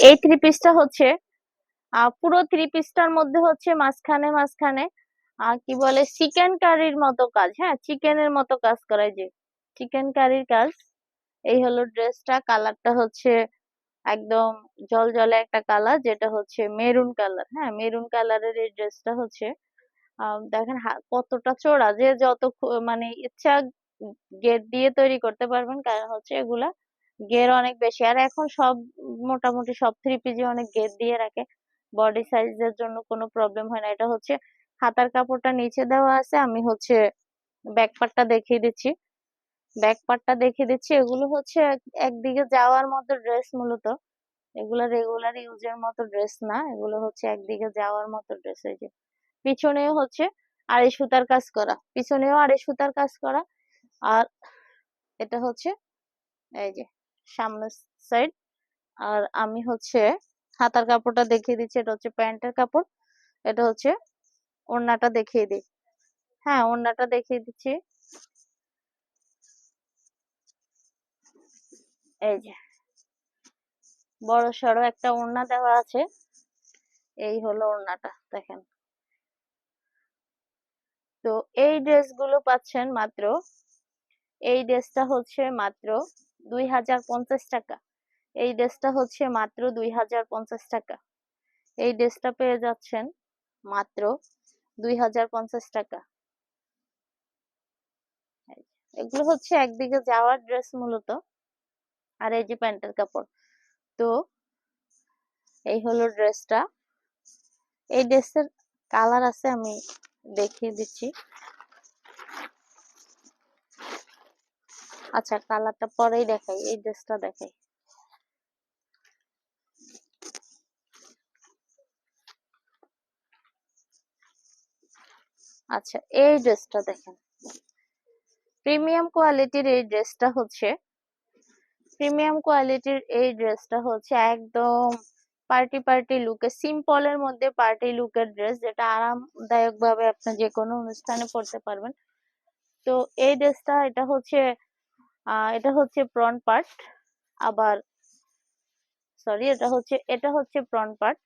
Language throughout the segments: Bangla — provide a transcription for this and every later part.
এই থ্রি পিসটা হচ্ছে পুরো থ্রি পিসটার মধ্যে হচ্ছে মাঝখানে মাঝখানে কি বলে চিকেন কারির মতো কাজ হ্যাঁ চিকেনের মতো কাজ করায় যে চিকেন কারির কাজ, এই হলো ড্রেসটা কালারটা হচ্ছে একদম জলজলে একটা কালার, যেটা হচ্ছে মেরুন কালার হ্যাঁ মেরুন কালারের এই ড্রেসটা হচ্ছে দেখেন কতটা চওড়া যে যত মানে ইচ্ছা, গেট দিয়ে তৈরি করতে পারবেন, কারণ হচ্ছে এগুলা গের অনেক বেশি। আর এখন সব, মোটামুটি সব থ্রি পিসে অনেক গের দিয়ে রাখে। বডি সাইজের জন্য কোনো প্রবলেম হয় না। এটা হচ্ছে হাতার কাপড়টা নিচে দেওয়া আছে। আমি হচ্ছে ব্যাক পার্টটা দেখিয়ে দিচ্ছি। ব্যাক পার্টটা দেখিয়ে দিচ্ছি। এগুলো হচ্ছে এক- একদিকে যাওয়ার মতো ড্রেস মূলত। এগুলো রেগুলার ইউজের মতো ড্রেস না। এগুলো হচ্ছে একদিকে যাওয়ার মতো ড্রেস এই যে পিছনেও হচ্ছে আড়াই সুতার কাজ করা। পিছনেও আড়াই সুতার কাজ করা। আর এটা হচ্ছে, এই যে সামনের সাইড আর আমি হচ্ছে হাতার কাপড়টা দেখিয়ে দিচ্ছি, এটা হচ্ছে প্যান্টের কাপড়। এটা হচ্ছে ওড়নাটা দেখিয়ে দিই। হ্যাঁ ওড়নাটা দেখিয়ে দিচ্ছি। এই যে, বড় সড়ো একটা ওড়না দেওয়া আছে। এই হলো ওড়নাটা, দেখেন। তো এই ড্রেসগুলো পাচ্ছেন মাত্র, এই ড্রেসটা হচ্ছে মাত্র দুই হাজার পঞ্চাশ টাকা। এই ড্রেসটা হচ্ছে মাত্র দুই হাজার পঞ্চাশ টাকা। এই ড্রেসটা পেয়ে যাচ্ছেন মাত্র দুই হাজার পঞ্চাশ টাকা। এগুলো হচ্ছে একদিকে যাওয়ার ড্রেস মূলত, আর এই যে প্যান্টের কাপড়। তো এই হলো ড্রেসটা। এই ড্রেসের কালার আছে, আমি দেখিয়ে দিচ্ছি। আচ্ছা কালারটা পরেই দেখাই, এই ড্রেসটা দেখাই। আচ্ছা এই ড্রেসটা দেখেন। প্রিমিয়াম কোয়ালিটির এই ড্রেসটা হচ্ছে, প্রিমিয়াম কোয়ালিটির এই ড্রেসটা হচ্ছে একদম পার্টি পার্টি লুকে সিম্পলের মধ্যে পার্টি লুকের ড্রেস, যেটা আরামদায়ক ভাবে আপনি যে কোনো অনুষ্ঠানে পরতে পারবেন। তো এই ড্রেসটা, এটা হচ্ছে এটা হচ্ছে ফ্রন্ট পার্ট আবার সরি এটা হচ্ছে এটা হচ্ছে ফ্রন্ট পার্ট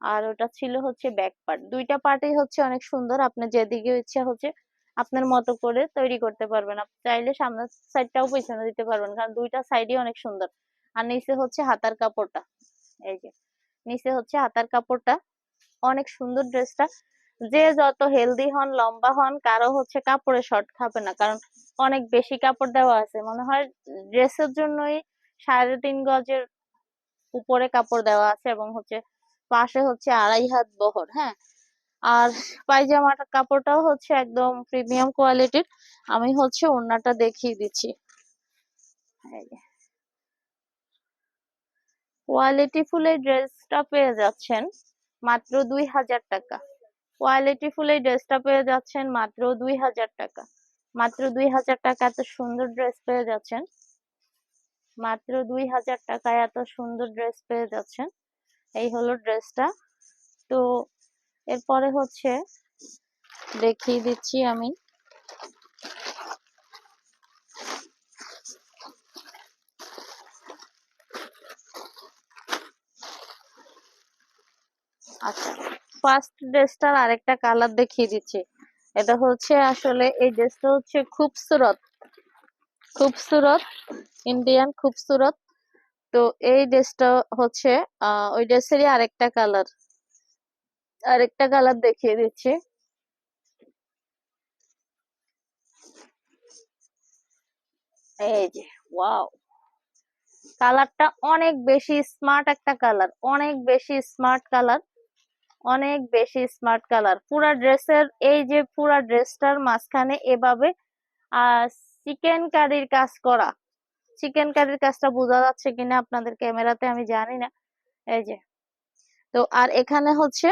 আর ওটা ছিল হচ্ছে ব্যাক পার্ট দুইটা পার্টই হচ্ছে অনেক সুন্দর, আপনি যেদিকে ইচ্ছা হচ্ছে আপনার মতো করে তৈরি করতে পারবেন। আপনি চাইলে সামনের সাইডটাও পিছনে দিতে পারবেন, কারণ দুইটা সাইডই অনেক সুন্দর। আর নিচে হচ্ছে হাতার কাপড়টা, এই যে, নিচে হচ্ছে হাতার কাপড়টা, অনেক সুন্দর ড্রেসটা যে যত হেলদি হন, লম্বা হন, কারও হচ্ছে কাপড়ে শর্ট খাবে না, কারণ অনেক বেশি কাপড় দেওয়া আছে। মনে হয় ড্রেসের জন্যই সাড়ে তিন গজের উপরে কাপড় দেওয়া আছে এবং হচ্ছে পাশে হচ্ছে আড়াই হাত বহর হ্যাঁ? আর পায়জামার কাপড়টাও হচ্ছে একদম প্রিমিয়াম কোয়ালিটির। আমি হচ্ছে ওড়নাটা দেখিয়ে দিচ্ছি। কোয়ালিটি ফুল এই ড্রেসটা পেয়ে যাচ্ছেন মাত্র দুই হাজার টাকা। কোয়ালিটি ফুল এই ড্রেসটা পেয়ে যাচ্ছেন মাত্র দুই হাজার টাকা। মাত্র দুই হাজার টাকা এত সুন্দর ড্রেস পেয়ে যাচ্ছেন। মাত্র দুই হাজার টাকায় এত সুন্দর ড্রেস পেয়ে যাচ্ছেন। এই হলো ড্রেসটা তো এরপরে হচ্ছে দেখিয়ে দিচ্ছি আমি। আচ্ছা ফার্স্ট ড্রেসটার আরেকটা কালার দেখিয়ে দিচ্ছি। এটা হচ্ছে আসলে এই ড্রেসটা হচ্ছে খুবসুরত খুবসুরত ইন্ডিয়ান খুবসুরত। তো এই ড্রেসটা হচ্ছে ওই ড্রেসেরই আরেকটা কালার। আরেকটা কালার দেখিয়ে দিচ্ছি। এই যে, ওয়াও! কালারটা অনেক বেশি স্মার্ট একটা কালার, অনেক বেশি স্মার্ট কালার। অনেক বেশি স্মার্ট কালার পুরা ড্রেসের, এই যে পুরা ড্রেসটার মাঝখানে এভাবে চিকেন কারির কাজ করা। চিকেন কারির কাজটা বোঝা যাচ্ছে কিনা আপনাদের ক্যামেরাতে আমি জানি না। এই যে। তো আর এখানে হচ্ছে,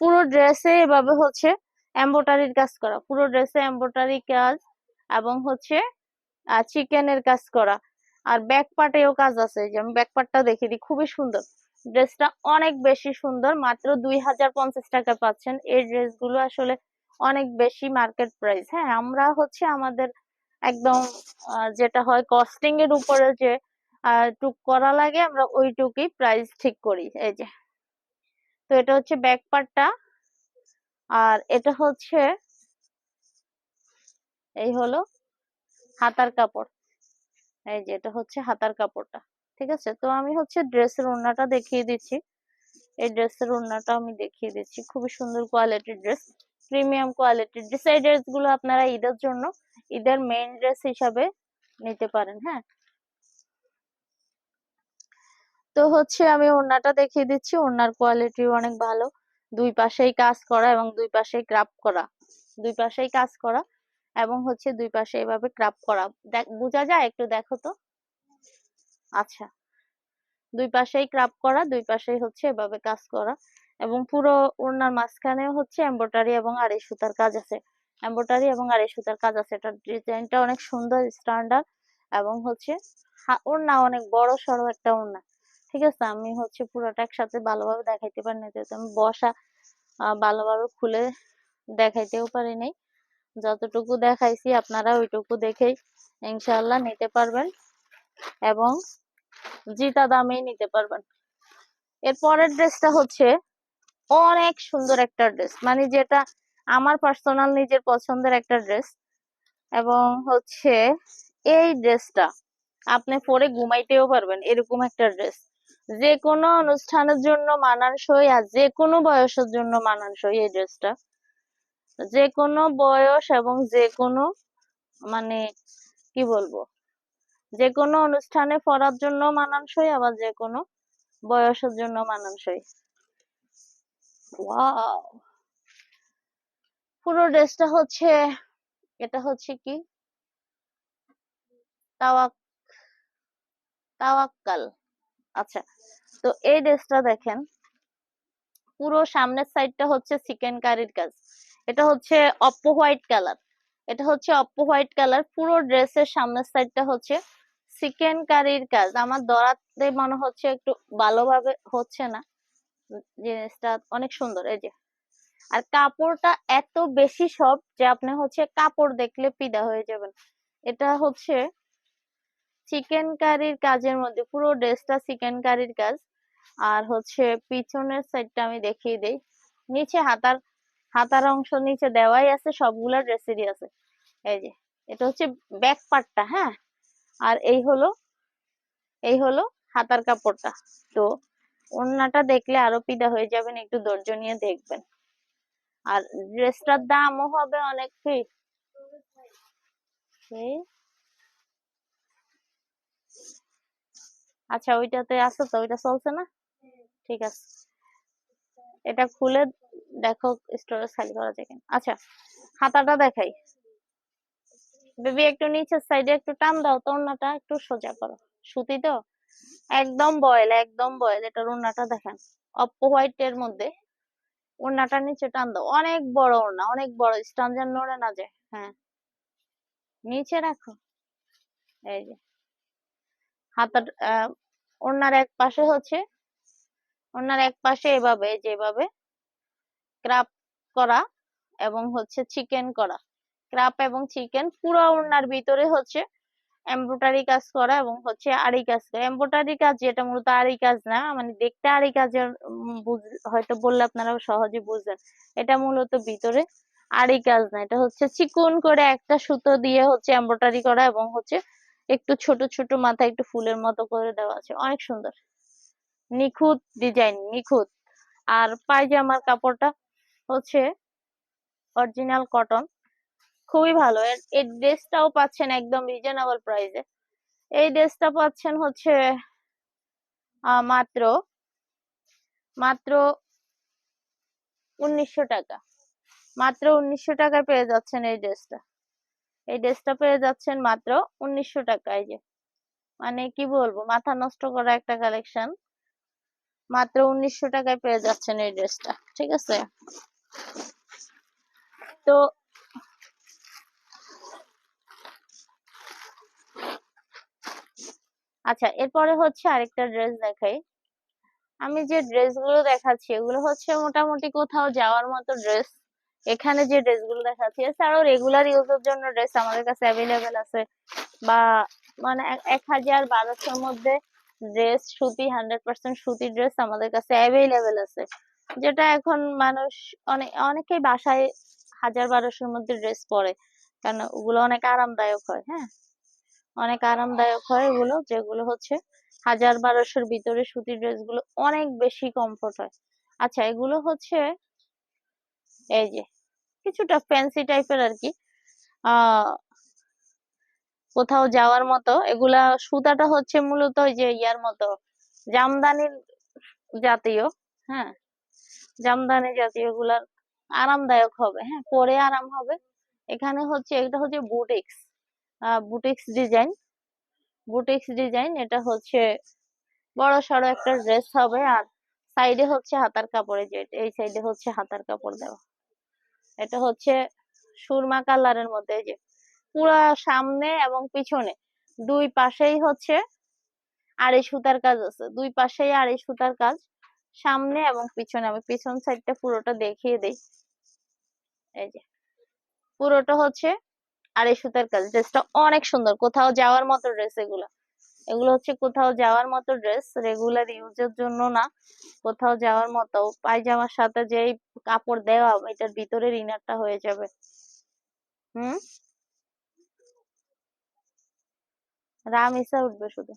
পুরো ড্রেসে এভাবে হচ্ছে এমব্রয়ডারির কাজ করা। পুরো ড্রেসে এমব্রয়ডারি কাজ এবং হচ্ছে চিকেনের কাজ করা। আর ব্যাক পার্টেও কাজ আছে। যে আমি ব্যাক পার্টটা দেখিয়ে দিই, খুবই সুন্দর। ড্রেসটা অনেক বেশি সুন্দর, মাত্র দুই হাজার পঞ্চাশ টাকা পাচ্ছেন। এই ড্রেসগুলো আসলে অনেক বেশি মার্কেট প্রাইস হ্যাঁ আমরা হচ্ছে আমাদের একদম যেটা হয় কস্টিং এর উপরে যে টুক করা লাগে, আমরা ওইটুকুই প্রাইস ঠিক করি। এই যে, তো এটা হচ্ছে ব্যাক পার্টটা আর এটা হচ্ছে, এই হলো হাতার কাপড়। এই যে, এটা হচ্ছে হাতার কাপড়টা। ঠিক আছে? তো আমি হচ্ছে ড্রেসের ওড়নাটা দেখিয়ে দিচ্ছি। এই ড্রেসের ওড়নাটা আমি দেখিয়ে দিচ্ছি। খুবই সুন্দর কোয়ালিটির ড্রেস প্রিমিয়াম কোয়ালিটির ড্রেস এই ড্রেসগুলো আপনারা ঈদের জন্য ঈদের মেইন ড্রেস হিসাবে নিতে পারেন হ্যাঁ? তো হচ্ছে আমি ওড়নাটা দেখিয়ে দিচ্ছি। ওড়নার কোয়ালিটি অনেক ভালো। দুই পাশেই কাজ করা এবং দুই পাশেই ক্রাপ করা। দুই পাশেই কাজ করা এবং হচ্ছে দুই পাশে এভাবে ক্রাপ করা। দেখ, বোঝা যায়? একটু দেখো তো। আচ্ছা। দুই পাশেই ক্রাপ করা, দুই পাশেই হচ্ছে এভাবে কাজ করা এবং পুরো ওড়নার মাঝখানে হচ্ছে এমব্রয়ডারি এবং আড়াই সুতার কাজ আছে। এমব্রয়ডারি এবং আড়াই সুতার কাজ আছে। এটার ডিজাইনটা অনেক সুন্দর স্ট্যান্ডার্ড এবং হচ্ছে ওড়না অনেক বড় সড়ো একটা ওড়না। ঠিক আছে? আমি হচ্ছে পুরোটা একসাথে ভালোভাবে দেখাইতে পারি না যেহেতু আমি বসা ভালোভাবে খুলে দেখাইতেও পারি নাই। যতটুকু দেখাইছি, আপনারা ওইটুকু দেখেই ইনশাল্লাহ নিতে পারবেন এবং জিতা দামেই নিতে পারবেন। এর পরের ড্রেসটা হচ্ছে অনেক সুন্দর একটা ড্রেস। মানে যেটা আমার পার্সোনাল নিজের পছন্দের একটা ড্রেস। এবং হচ্ছে এই ড্রেসটা আপনি পরে ঘুমাইতেও পারবেন, এরকম একটা ড্রেস। যে কোনো অনুষ্ঠানের জন্য মানানসই আর যে কোনো বয়সের জন্য মানানসই এই ড্রেসটা। যে কোনো বয়স এবং যে কোনো মানে কি বলব? যে কোনো অনুষ্ঠানে পরার জন্য মানানসই, আবার যে কোনো বয়সের জন্য মানানসই। পুরো ড্রেসটা হচ্ছে, এটা হচ্ছে কি? তাওয়াক তাওয়াক্কাল। আচ্ছা তো এই ড্রেসটা দেখেন। পুরো সামনের সাইডটা হচ্ছে চিকেন কারির কাজ। এটা হচ্ছে অপ্পো হোয়াইট কালার। এটা হচ্ছে অপ্পো হোয়াইট কালার। পুরো ড্রেসের সামনের সাইডটা হচ্ছে চিকেন কারির কাজ। আমার দরাতে মনে হচ্ছে একটু ভালোভাবে হচ্ছে না। জিনিসটা অনেক সুন্দর, এই যে। আর কাপড়টা এত বেশি সব যে আপনি হচ্ছে কাপড় দেখলে পিদা হয়ে যাবেন। এটা হচ্ছে চিকেন কারির কাজের মধ্যে পুরো ড্রেসটা চিকেন কারির কাজ। আর হচ্ছে পিছনের সাইডটা আমি দেখিয়ে দেই। নিচে হাতার হাতার অংশ নিচে দেওয়াই আছে, সবগুলা ড্রেসেরই আছে। এই যে, এটা হচ্ছে ব্যাক পার্টটা হ্যাঁ? আর এই হলো এই হলো হাতার কাপড়টা। তো ওড়নাটা দেখলে আরও পিদা হয়ে যাবেন, একটু ধৈর্য নিয়ে দেখবেন। আর ড্রেসটার দামও হবে অনেক ফ্রি আচ্ছা ওইটাতে আছে তো? ওইটা চলছে না? ঠিক আছে। এটা খুলে দেখো স্টোরেজ খালি করা যায় আচ্ছা হাতাটা দেখাই। বেবি একটু নিচের সাইডে একটু টান দাও তো ওড়নাটা একটু সোজা করো। সুতি তো? একদম বয়েল একদম বয়েল। এটার ওড়নাটা দেখেন অপ হোয়াইট এর মধ্যে। ওড়নাটা নিচে টান দাও। অনেক বড় ওড়না, অনেক বড়। স্টান যেন নড়ে না যায় হ্যাঁ। নিচে রাখো। এই যে। হাতার ওড়নার এক পাশে হচ্ছে, ওড়নার এক পাশে এভাবে, এই যে এভাবে ক্রাপ করা এবং হচ্ছে চিকেন করা। ক্রাপ এবং চিকেন পুরো ওড়নার ভিতরে হচ্ছে এমব্রয়ডারি কাজ করা এবং হচ্ছে আড়ি কাজ করা। এমব্রয়ডারি কাজ যেটা মূলত আড়ি কাজ না মানে দেখতে আড়ি কাজের হয়তো বললে আপনারা সহজে বুঝবেন। এটা মূলত ভিতরে আড়ি কাজ না, এটা হচ্ছে চিকন করে একটা সুতো দিয়ে হচ্ছে এমব্রয়ডারি করা এবং হচ্ছে একটু ছোট ছোট মাথায় একটু ফুলের মতো করে দেওয়া আছে। অনেক সুন্দর। নিখুঁত ডিজাইন নিখুঁত। আর পায়জামার কাপড়টা হচ্ছে অরিজিনাল কটন খুবই ভালো। এই ড্রেসটাও পাচ্ছেন একদম রিজনেবল প্রাইসে এই ড্রেসটা পাচ্ছেন হচ্ছে মাত্র মাত্র উনিশশো টাকা। মাত্র উনিশশো টাকায় পেয়ে যাচ্ছেন এই ড্রেসটা। এই ড্রেসটা পেয়ে যাচ্ছেন মাত্র উনিশশো টাকায় যে। মানে কি বলব, মাথা নষ্ট করা একটা কালেকশন মাত্র উনিশশো টাকায় পেয়ে যাচ্ছেন এই ড্রেসটা, ঠিক আছে? তো আচ্ছা এরপরে হচ্ছে আরেকটা ড্রেস দেখাই। আমি যে ড্রেসগুলো দেখাচ্ছি, এগুলো হচ্ছে মোটামুটি কোথাও যাওয়ার মতো ড্রেস এখানে যে ড্রেসগুলো দেখাচ্ছি, এছাড়াও রেগুলার ইউজের জন্য ড্রেস আমাদের কাছে অ্যাভেলেবেল আছে। বা মানে এক- হাজার বারোশোর মধ্যে ড্রেস সুতি হান্ড্রেড পার্সেন্ট সুতি ড্রেস আমাদের কাছে অ্যাভেলেবেল আছে। যেটা এখন মানুষ অনেক অনেকেই বাসায় হাজার বারোশোর মধ্যে ড্রেস পরে। কারণ ওগুলো অনেক আরামদায়ক হয় হ্যাঁ? অনেক আরামদায়ক হয় এগুলো, যেগুলো হচ্ছে হাজার বারোশোর ভিতরে সুতির ড্রেসগুলো অনেক বেশি কমফোর্ট হয়। আচ্ছা এগুলো হচ্ছে এই যে কিছুটা ফ্যান্সি টাইপের আর কি কোথাও যাওয়ার মতো। এগুলা সুতাটা হচ্ছে মূলত ওই যে ইয়ার মতো, জামদানির জাতীয় হ্যাঁ জামদানি জাতীয়গুলার আরামদায়ক হবে হ্যাঁ পরে আরাম হবে। এখানে হচ্ছে, এটা হচ্ছে boutiques. Boutiques design boutiques design এটা হচ্ছে বড় সড়ো একটা ড্রেস হবে, আর সাইডে হচ্ছে হাতার কাপড়ে যে, এই সাইডে হচ্ছে হাতার কাপড় দেওয়া। এটা হচ্ছে সুরমা কালারের মধ্যে যে, পুরা সামনে এবং পিছনে। দুই পাশেই হচ্ছে আড়াই সুতার কাজ আছে। দুই পাশেই আড়াই সুতার কাজ, সামনে এবং পিছনে। আমি পিছন সাইডটা পুরোটা দেখিয়ে দেই। এই যে, পুরোটা হচ্ছে আড়াই সুতার কাজ ড্রেসটা অনেক সুন্দর। কোথাও যাওয়ার মতো ড্রেস এগুলো। এগুলো হচ্ছে কোথাও যাওয়ার মতো ড্রেস রেগুলার ইউজের জন্য না। কোথাও যাওয়ার মতো। পায়জামার সাথে যেই কাপড় দেওয়া, এটার ভিতরের ইনারটা হয়ে যাবে। হুম? রামিসা উঠবে শুধু।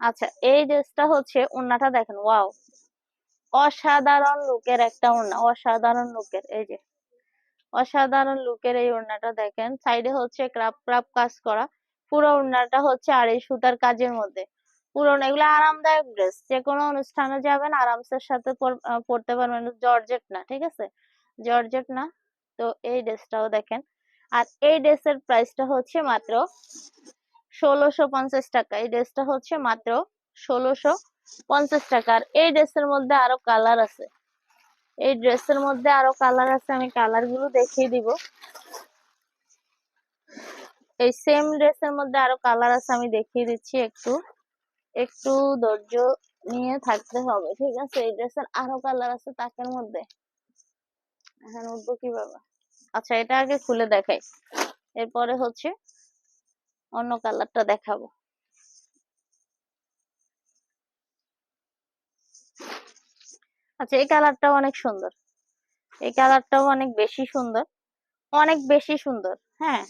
আচ্ছা এই ড্রেসটা হচ্ছে ওড়নাটা দেখেন ওয়াও অসাধারণ লুকের একটা ওড়না, অসাধারণ লুকের এই যে। অসাধারণ লুকের এই ওড়নাটা দেখেন। সাইডে হচ্ছে ক্রাপ ক্রাপ কাজ করা। পুরো ওড়নাটা হচ্ছে আড়াই সুতার কাজের মধ্যে। পুরো এগুলো আরামদায়ক ড্রেস। যে কোনো অনুষ্ঠানে যাবেন, আরামসের সাথে পর- পরতে পারবেন। জর্জেট না, ঠিক আছে? জর্জেট না। তো এই ড্রেসটাও দেখেন। আর এই ড্রেসের প্রাইসটা হচ্ছে মাত্র ষোলোশো পঞ্চাশ টাকা। এই ড্রেসটা হচ্ছে মাত্র ষোলোশো পঞ্চাশ টাকা। আর এই ড্রেসের মধ্যে আরও কালার আছে। এই ড্রেসের মধ্যে আরও কালার আছে, আমি কালারগুলো দেখিয়ে দিব। এই সেম ড্রেসের মধ্যে আরও কালার আছে, আমি দেখিয়ে দিচ্ছি একটু। একটু ধৈর্য নিয়ে থাকতে হবে, ঠিক আছে? এই ড্রেসের আরও কালার আছে তাকের মধ্যে। এখন উঠবো কীভাবে? আচ্ছা এটা আগে খুলে দেখাই। এরপরে হচ্ছে অন্য কালারটা দেখাবো। আচ্ছা এই কালারটাও অনেক সুন্দর। এই কালারটাও অনেক বেশি সুন্দর। অনেক বেশি সুন্দর হ্যাঁ?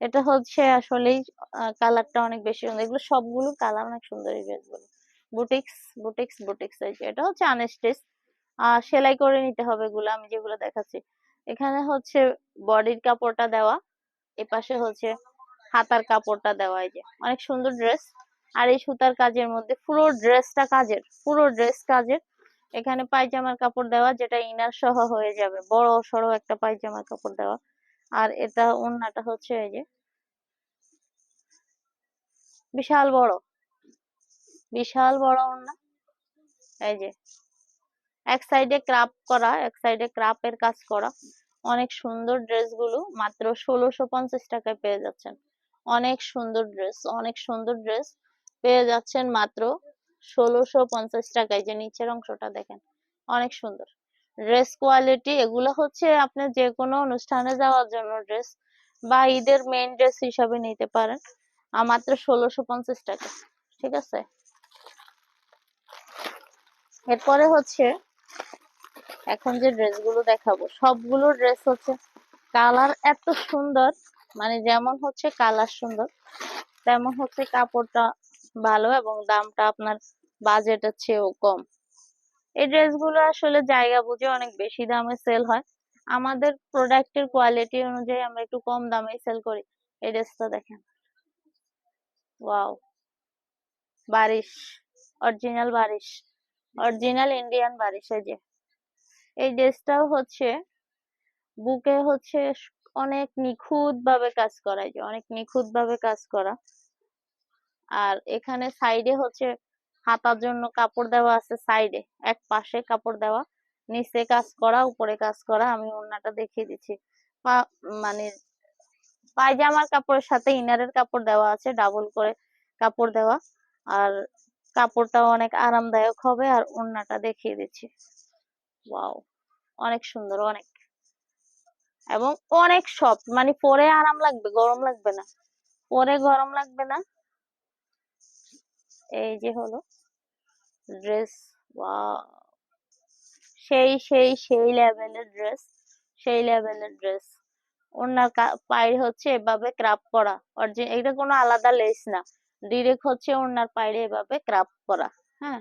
এটা হচ্ছে আসলেই কালারটা অনেক বেশি সুন্দর। এগুলো সবগুলো কালার অনেক সুন্দর এই ড্রেসগুলো। বুটিক্স বুটিক্স বুটিক্স এটা হচ্ছে আনস্টিচ আহ, সেলাই করে নিতে হবে এগুলো, আমি যেগুলো দেখাচ্ছি। এখানে হচ্ছে বডির কাপড়টা দেওয়া, এপাশে হচ্ছে হাতার কাপড়টা দেওয়া এই যে। অনেক সুন্দর ড্রেস। আর এই সুতার কাজের মধ্যে পুরো ড্রেসটা কাজের, পুরো ড্রেস কাজের। এখানে পায়জামার কাপড় দেওয়া, যেটা ইনার সহ হয়ে যাবে। বড় সড়ো একটা পায়জামার কাপড় দেওয়া। আর এটা ওড়নাটা হচ্ছে এই যে বিশাল বড়। বিশাল বড় ওড়না এই যে এক সাইডে ক্রাপ করা, এক সাইডে ক্রাপের কাজ করা। অনেক সুন্দর ড্রেসগুলো মাত্র ষোলোশো পঞ্চাশ টাকায় পেয়ে যাচ্ছেন। অনেক সুন্দর ড্রেস, অনেক সুন্দর ড্রেস। পেয়ে যাচ্ছেন মাত্র ষোলোশো পঞ্চাশ টাকায় যে নিচের অংশটা দেখেন, অনেক সুন্দর। ড্রেস কোয়ালিটি এগুলো হচ্ছে আপনি যে কোনো অনুষ্ঠানে যাওয়ার জন্য ড্রেস বা ঈদের মেইন ড্রেস হিসাবে নিতে পারেন মাত্র ষোলোশো পঞ্চাশ টাকা, ঠিক আছে? এরপরে হচ্ছে, এখন যে ড্রেসগুলো দেখাবো, সবগুলো ড্রেস হচ্ছে কালার এত সুন্দর মানে যেমন হচ্ছে কালার সুন্দর, তেমন হচ্ছে কাপড়টা ভালো এবং দামটা আপনার বাজেটের চেয়েও কম। এই ড্রেসগুলো আসলে জায়গা বুঝে অনেক বেশি দামে সেল হয়। আমাদের প্রোডাক্টের কোয়ালিটি অনুযায়ী আমরা একটু কম দামে সেল করি। এই ড্রেসটা দেখেন। Barish. Original Barish. Original Indian Barish, এই যে। এই ড্রেসটাও হচ্ছে, বুকে হচ্ছে অনেক নিখুঁত ভাবে কাজ করা। যে অনেক নিখুঁত ভাবে কাজ করা। আর এখানে সাইডে হচ্ছে হাতার জন্য কাপড় দেওয়া আছে সাইডে এক পাশে কাপড় দেওয়া, নিচে কাজ করা, উপরে কাজ করা। আমি ওড়নাটা দেখিয়ে দিচ্ছি। মানে পায়জামার কাপড়ের সাথে ইনারের কাপড় দেওয়া আছে ডাবল করে কাপড় দেওয়া। আর কাপড়টাও অনেক আরামদায়ক হবে আর ওড়নাটা দেখিয়ে দিচ্ছি। ওয়াও অনেক সুন্দর, অনেক। এবং অনেক সফট মানে পরে আরাম লাগবে, গরম লাগবে না। পরে গরম লাগবে না। এই যে হলো ড্রেস বা সেই সেই সেই লেভেলের ড্রেস সেই লেভেলের ড্রেস ওনার পায়ের হচ্ছে এভাবে ক্রাপ করা। অরিজিন এটা কোনো আলাদা লেস না। ডিরেক্ট হচ্ছে ওনার পায়ে এভাবে ক্রাপ করা হ্যাঁ?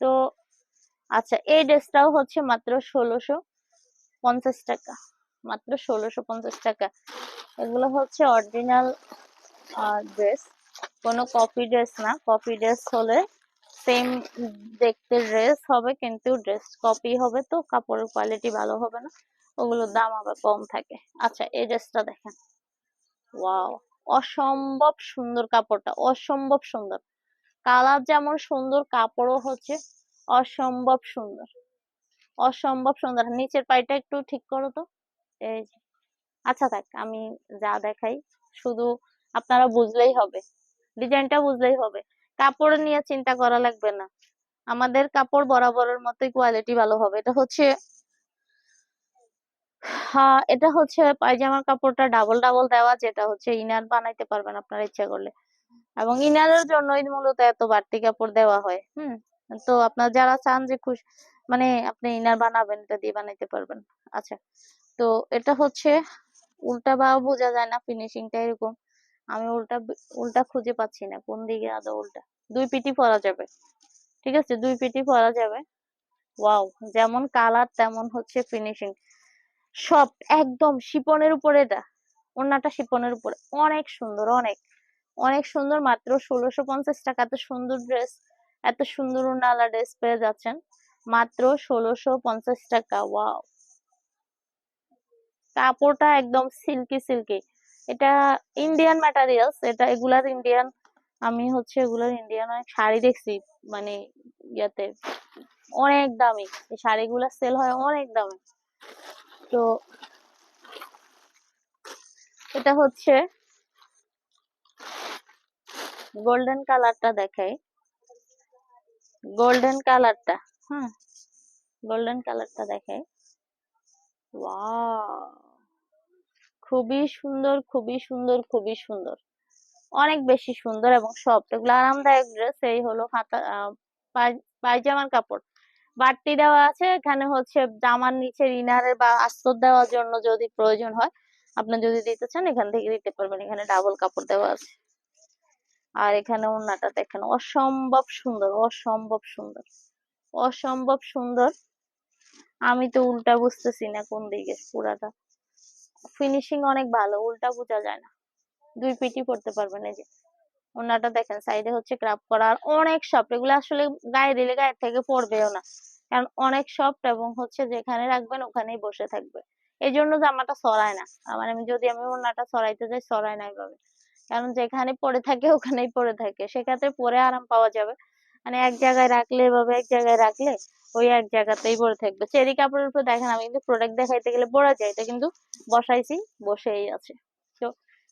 তো আচ্ছা এই ড্রেসটাও হচ্ছে মাত্র ষোলোশো পঞ্চাশ টাকা। মাত্র ষোলোশো পঞ্চাশ টাকা। এগুলো হচ্ছে অরিজিনাল ড্রেস কোনো কপি ড্রেস না। কপি ড্রেস হলে সেম দেখতে ড্রেস হবে, কিন্তু ড্রেস কপি হবে তো, কাপড়ের কোয়ালিটি ভালো হবে না, ওগুলোর দাম আবার কম থাকে। আচ্ছা এই ড্রেসটা দেখেন। ওয়াও অসম্ভব সুন্দর কাপড়টা, অসম্ভব সুন্দর। কালার যেমন সুন্দর, কাপড়ও হচ্ছে অসম্ভব সুন্দর। অসম্ভব সুন্দর। নিচের পাইটা একটু ঠিক করো তো। এই আচ্ছা থাক, আমি যা দেখাই, শুধু আপনারা বুঝলেই হবে। ডিজাইনটা বুঝলেই হবে। কাপড় নিয়ে চিন্তা করা লাগবে না। আমাদের কাপড় বরাবরের মতোই কোয়ালিটি ভালো হবে। এটা হচ্ছে হ্যাঁ এটা হচ্ছে পায়জামার কাপড়টা ডাবল ডাবল দেওয়া, যেটা হচ্ছে ইনার বানাইতে পারবেন আপনারা ইচ্ছা করলে। এবং ইনারের জন্যই মূলত এত বাড়তি কাপড় দেওয়া হয়, হুম? তো আপনার যারা চান যে খুশি মানে আপনি ইনার বানাবেন, এটা দিয়ে বানাইতে পারবেন। আচ্ছা তো এটা হচ্ছে, উল্টা বা বোঝা যায় না ফিনিশিংটা এরকম। আমি উল্টা উল্টা খুঁজে পাচ্ছি না, কোন দিকে আদৌ উল্টা। দুই পিটি পরা যাবে, ঠিক আছে? দুই পিটি পরা যাবে। ওয়াও, যেমন কালার, তেমন হচ্ছে ফিনিশিং সব, একদম শিপনের উপরে এটা। ওড়নাটা শিপনের উপরে। অনেক সুন্দর, অনেক। অনেক সুন্দর, মাত্র ষোলোশো পঞ্চাশ টাকা। এত সুন্দর ড্রেস এত সুন্দর ওড়নালা ড্রেস পেয়ে যাচ্ছেন। মাত্র ষোলোশো পঞ্চাশ টাকা, ওয়াও। কাপড়টা একদম সিল্কি সিল্কি এটা ইন্ডিয়ান ম্যাটেরিয়ালস এটা এগুলার ইন্ডিয়ান আমি হচ্ছে এগুলার ইন্ডিয়ান অনেক শাড়ি দেখছি মানে ইয়াতে অনেক দামি। এই শাড়িগুলা সেল হয় অনেক দামে। তো এটা হচ্ছে গোল্ডেন কালারটা দেখাই। গোল্ডেন কালারটা হ্যাঁ গোল্ডেন কালারটা দেখাই। ওয়াও খুবই সুন্দর খুবই সুন্দর খুবই সুন্দর। অনেক বেশি সুন্দর এবং সফট। এগুলো আরামদায়ক ড্রেস এই হলো হাতা পায়জামার কাপড়। বাড়তি দেওয়া আছে, এখানে হচ্ছে জামার নিচে ইনারের বা আস্তর দেওয়ার জন্য যদি প্রয়োজন হয়, আপনি যদি দিতে চান, এখান থেকে দিতে পারবেন। এখানে ডাবল কাপড় দেওয়া আছে। আর এখানে ওড়নাটা দেখেন, অসম্ভব সুন্দর অসম্ভব সুন্দর অসম্ভব সুন্দর। আমি তো উল্টা বুঝতেছি না কোন দিকে, পুরাটা। ফিনিশিং অনেক ভালো, উল্টা বোঝা যায় না। দুই পিটি পড়তে পারবেন এই যে। ওনাটা দেখেন সাইডে হচ্ছে ক্রাপ করা আর অনেক সফট এগুলো আসলে গায়ে দিলে গায়ের থেকে পড়বেও না। কারণ অনেক সফট এবং হচ্ছে যেখানে রাখবেন ওখানেই বসে থাকবে। এই জন্য জামাটা সরায় না। মানে আমি যদি আমি ওনাটা সরাইতে যাই সরাই না এভাবে। কারণ যেখানে পড়ে থাকে, ওখানেই পড়ে থাকে। সেক্ষেত্রে পরে আরাম পাওয়া যাবে। মানে এক জায়গায় রাখলে এভাবে এক জায়গায় রাখলে ওই এক জায়গাতেই পড়ে থাকবে। চেরি কাপড়ের উপর দেখেন, আমি কিন্তু প্রোডাক্ট দেখাইতে গেলে পড়া যায়, এটা কিন্তু বসাইছি, বসেই আছে। তো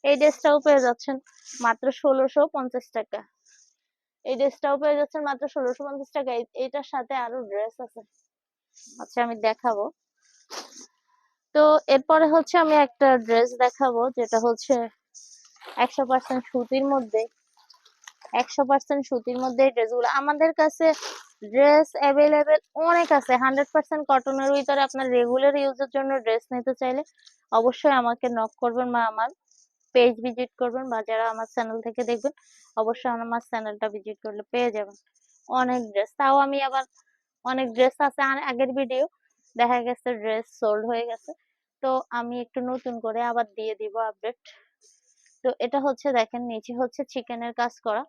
এই ড্রেসটাও পেয়ে যাচ্ছেন মাত্র ষোলোশো পঞ্চাশ টাকা। এই ড্রেসটাও পেয়ে যাচ্ছেন মাত্র ষোলোশো পঞ্চাশ টাকা। এইটার সাথে আরও ড্রেস আছে। আচ্ছা আমি দেখাবো। তো এরপরে হচ্ছে আমি একটা ড্রেস দেখাবো, যেটা হচ্ছে একশো পার্সেন্ট সুতির মধ্যে। একশো পার্সেন্ট সুতির মধ্যে ড্রেসগুলো আমাদের কাছে ড্রেস অ্যাভেলেবেল অনেক আছে। হান্ড্রেড পার্সেন্ট কটনের ভিতরে আপনার রেগুলার ইউজের জন্য ড্রেস নিতে চাইলে অবশ্যই আমাকে নক করবেন বা আমার পেজ ভিজিট করবেন বা যারা আমার চ্যানেল থেকে দেখবেন, অবশ্যই আমার চ্যানেলটা ভিজিট করলে পেয়ে যাবেন। অনেক ড্রেস তাও আমি আবার অনেক ড্রেস আছে। আগের ভিডিও দেখা গেছে ড্রেস সোল্ড হয়ে গেছে। তো আমি একটু নতুন করে আবার দিয়ে দিব আপডেট তো এটা হচ্ছে দেখেন, নিচে হচ্ছে চিকেনের কাজ করা।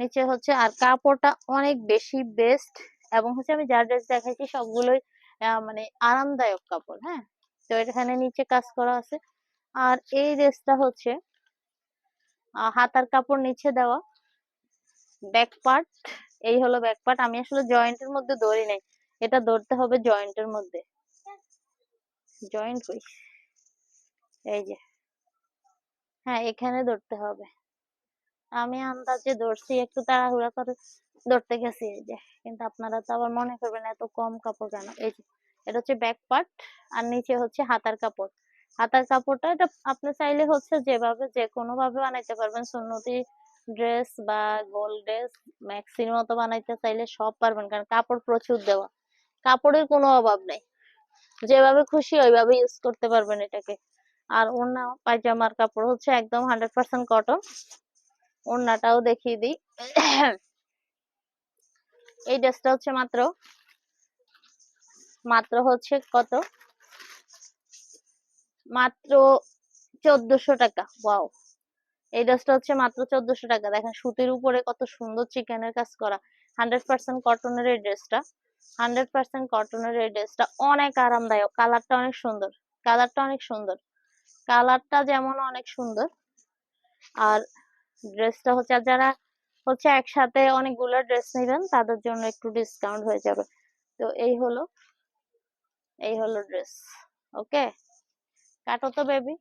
নিচে হচ্ছে আর কাপড়টা অনেক বেশি বেস্ট এবং হচ্ছে আমি যা ড্রেস দেখাইছি সবগুলোই মানে আরামদায়ক কাপড় হ্যাঁ? তো এখানে নিচে কাজ করা আছে। আর এই ড্রেসটা হচ্ছে হাতার কাপড় নিচে দেওয়া। ব্যাক পার্ট এই হলো ব্যাক পার্ট আমি আসলে জয়েন্টের মধ্যে দড়ি নেই, এটা ধরতে হবে জয়েন্টের মধ্যে। জয়েন্ট এই যে হ্যাঁ এখানে ধরতে হবে। আমি আন্দাজে ধরছি, একটু তাড়াহুড়া করে ধরতে গেছি এই যে। কিন্তু আপনারা তো আবার মনে করবেন এত কম কাপড় কেন? এই যে, এটা হচ্ছে ব্যাক পার্ট আর নিচে হচ্ছে হাতার কাপড়। হাতার কাপড়টা এটা আপনি চাইলে হচ্ছে যেভাবে যে কোনো ভাবে বানাইতে পারবেন। সুন্নতি ড্রেস বা গোল ড্রেস ম্যাক্সির মতো বানাইতে চাইলে সব পারবেন, কারণ কাপড় প্রচুর দেওয়া। কাপড়ের কোনো অভাব নেই। যেভাবে খুশি ওইভাবে ইউজ করতে পারবেন এটাকে। আর ওড়না, পায়জামার কাপড় হচ্ছে একদম হান্ড্রেড পার্সেন্ট কটন ওড়নাটাও দেখিয়ে দিই। এই ড্রেসটা হচ্ছে মাত্র। মাত্র হচ্ছে কত? মাত্র চোদ্দশো টাকা। ওয়াও। এই ড্রেসটা হচ্ছে মাত্র চোদ্দশো টাকা। দেখেন, সুতির উপরে কত সুন্দর চিকেনের কাজ করা। হান্ড্রেড পার্সেন্ট কটনের এই ড্রেসটা। হান্ড্রেড পার্সেন্ট কটনের এই ড্রেসটা। অনেক আরামদায়ক। কালারটা অনেক সুন্দর। কালারটা অনেক সুন্দর। কালারটা যেমন অনেক সুন্দর। আর ড্রেসটা হচ্ছে, আর যারা হচ্ছে একসাথে অনেকগুলো ড্রেস নেবেন, তাদের জন্য একটু ডিসকাউন্ট হয়ে যাবে। তো এই হলো এই হলো ড্রেস ওকে কাটো তো বেবি